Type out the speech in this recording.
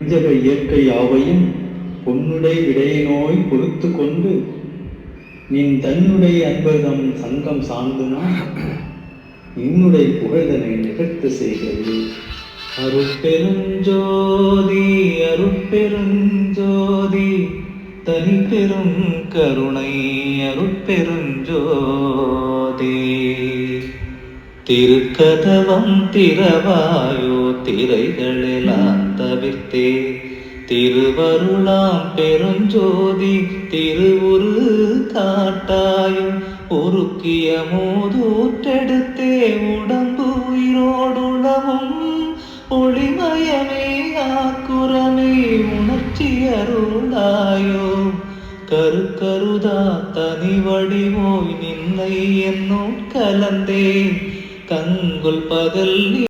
பஞ்சக இயற்கை யாவையும் பொன்னுடை விடை நோய் பொறுத்து கொண்டு நின் தன்னுடைய அன்பர்தம் சங்கம் சார்ந்துனா இன்னுடைய புகழ்தனை நிகழ்த்து செய்கிறது அருட்பெருஞ்சோதி அருட்பெருஞ்சோதி தனி பெரும் கருணை அருட்பெருஞ்சோதி. திருக்கதவம் திறவாயோ திரைகளெல்லாம் தவிர்த்தே. திருவருளாம் பெருஞ்சோதி திருவுரு காட்டாயும் உருக்கிய மூதூற்றெடுத்தே. உடம்பு உயிரோடுளவும் ஒளிமயமே ஆக்குரமே. உணர்ச்சி அருளாயோ. கருக்கருதா தனி வடிவோய் நின்னை என்னும் கலந்தே. கங்குல் பகல்